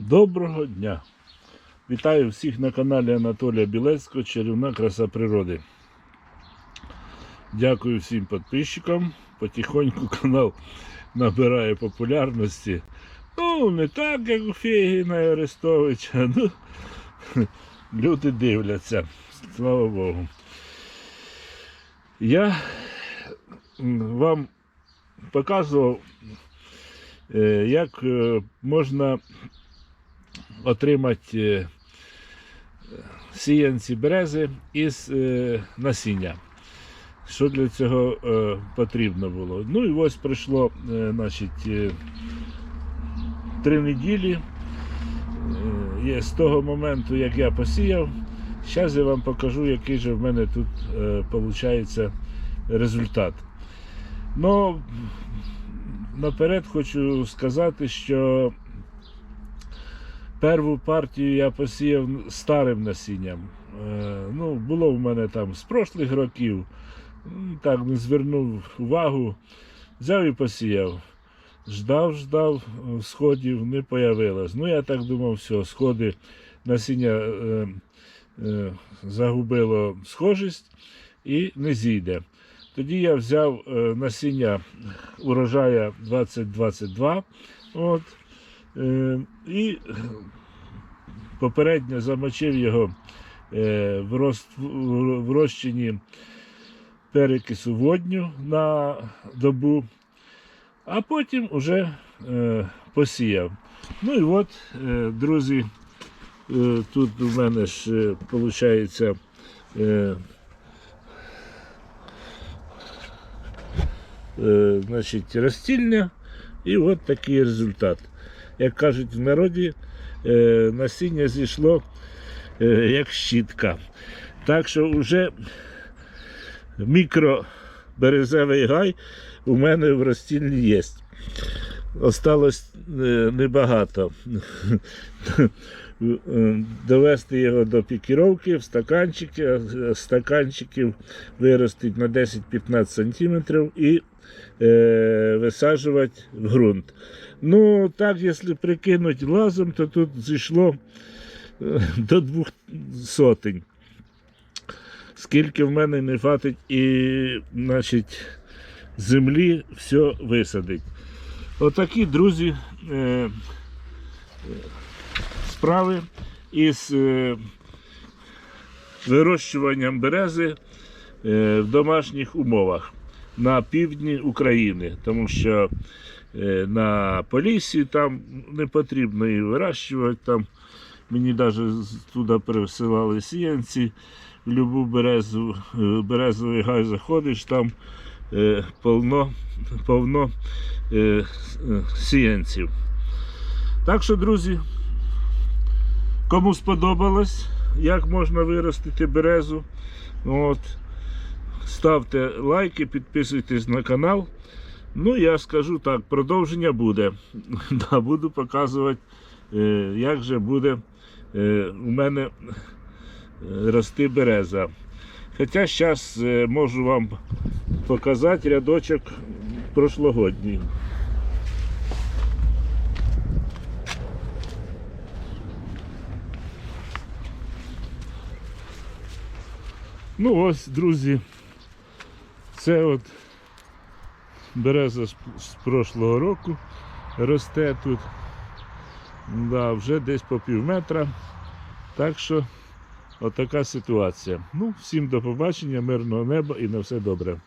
Доброго дня! Вітаю всіх на каналі Анатолія Білецького Чарівна краса природи. Дякую всім підписчикам. Потихоньку канал набирає популярності. Ну, не так, як у Фегіна і Арестовича. Ну, люди дивляться, слава Богу. Я вам показував, е, як е, можна отримати е, сіянці берези із е, насіння. Що для цього е, потрібно було? Ну і ось пройшло значить, три неділі. З того моменту, як я посіяв. Зараз я вам покажу, який же в мене тут виходить результат. Ну, наперед хочу сказати, що Перву партію я посіяв старим насінням. Е, Ну, було в мене там з прошлих років. Так не звернув увагу. Взяв і посіяв. Ждав, ждав, сходів не появилось. Ну, я так думав, все, сходи насіння е, е, загубило схожість і не зійде. Тоді я взяв е, насіння урожая 2022. От, І попередньо замочив його е, в, роз, розчині перекису водню на добу, а потім уже е, посіяв. Ну і от, е, друзі, е, тут у мене ж виходить. Е, е, значить, розстільня, і от такий результат як кажуть в народі, е, насіння зійшло е, як щітка. Так що вже мікроберезевий гай у мене в розстільні є. Осталось е, небагато. Довести його до пікіровки в стаканчики, стаканчиків виростить на 10-15 см і е, висаджувати в ґрунт. Ну, так, якщо прикинути лазом, то тут зійшло е, до двох сотень. Скільки в мене не хватить і значить, землі все висадить. Отакі, друзі, е, справи із вирощуванням берези в домашніх умовах на півдні України, тому що е, на Поліссі там не потрібно її вирощувати. Там мені навіть туди присилали сіянці, в любу березу, е, березовий гай заходиш, там е, повно, повно сіянців. Так що, друзі, кому сподобалось, як можна виростити березу, от, ставте лайки, підписуйтесь на канал. Ну, я скажу так, продовження буде. Да, Буду показувати, е, як же буде е, у мене е, рости береза. Хоча зараз можу вам показати рядочок прошлогодній. Ну ось, друзі, це от береза з, прошлого року росте тут. Да, вже десь по пів метра. Так що отака ситуація. Ну, всім до побачення, мирного неба і на все добре.